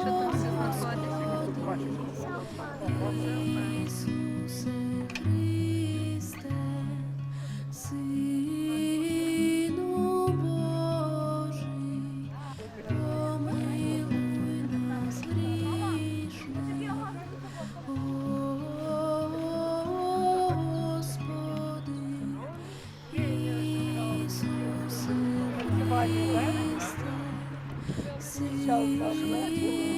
Що там все знаходиться? Ісусе Христе, no no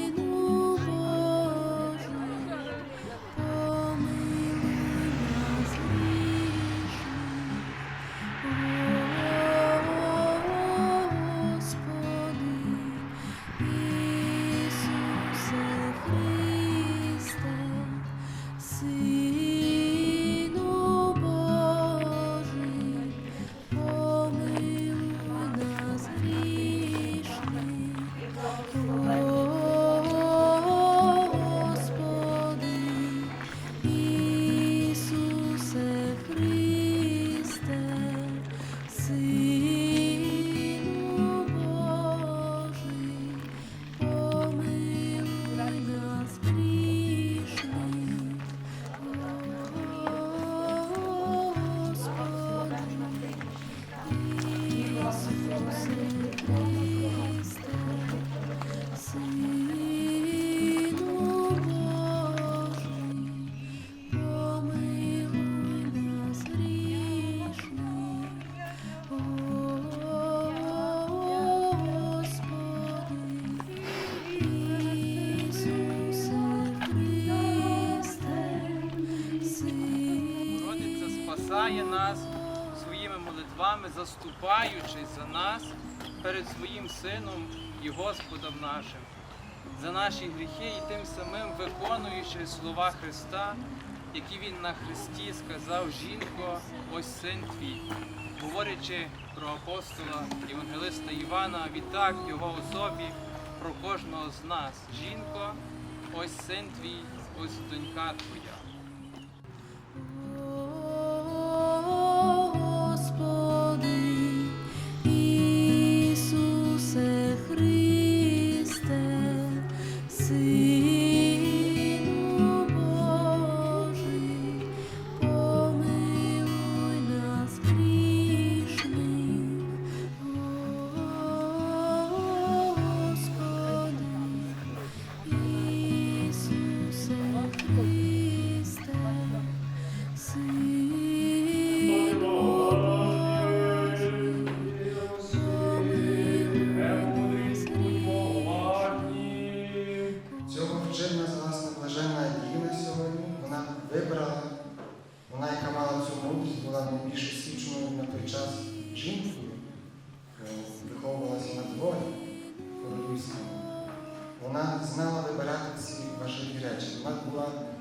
see. Спасає нас своїми молитвами, заступаючись за нас перед своїм Сином і Господом нашим, за наші гріхи і тим самим виконуючи слова Христа, які Він на Христі сказав, жінко, ось син твій, говорячи про апостола Євангелиста Івана, відтак його особі про кожного з нас. Жінко, ось син твій, ось донька твоя.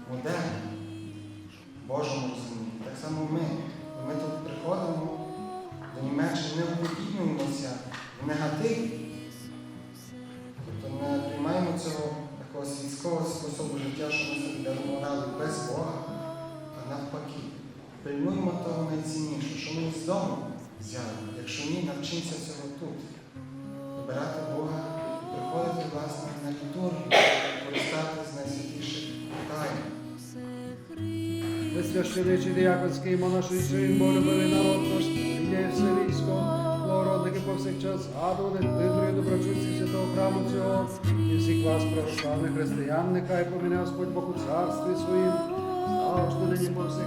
Модерна Божому розумінні. Так само ми. Ми тут приходимо до Німеччини, не уподібнюємося в негативі. Тобто не приймаємо цього такого світського способу життя, що ми собі дарували без Бога, а навпаки. Пильнуємо того найціннішого, що ми з дому взяли. Якщо ні, навчимося цього тут. Вибирати Бога і приходити власне на літургію, Священичий діяконський монашичий, молюбивий народ наш, ім'я все військо, породники повсякчас згадували, виборі доброчинці святого храму цього, і всіх вас, православних християн, нехай поміняв Господь Богу царстві своїм, завжди нині повсякчас.